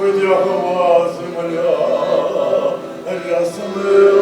Видягова земля, рясне.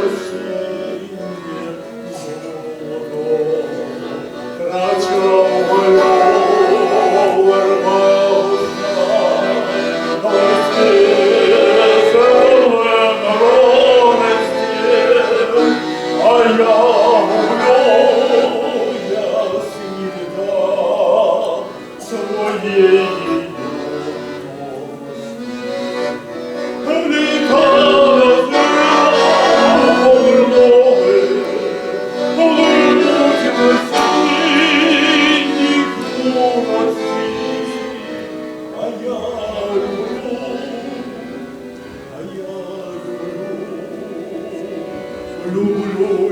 Люблю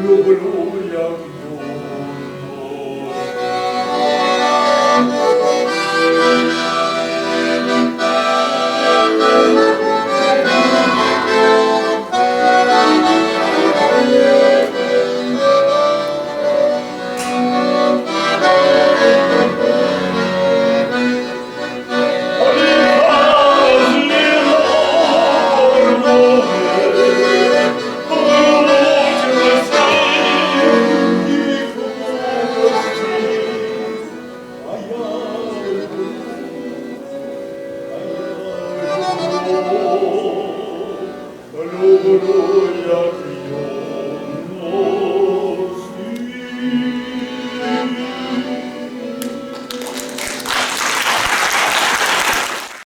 люблю,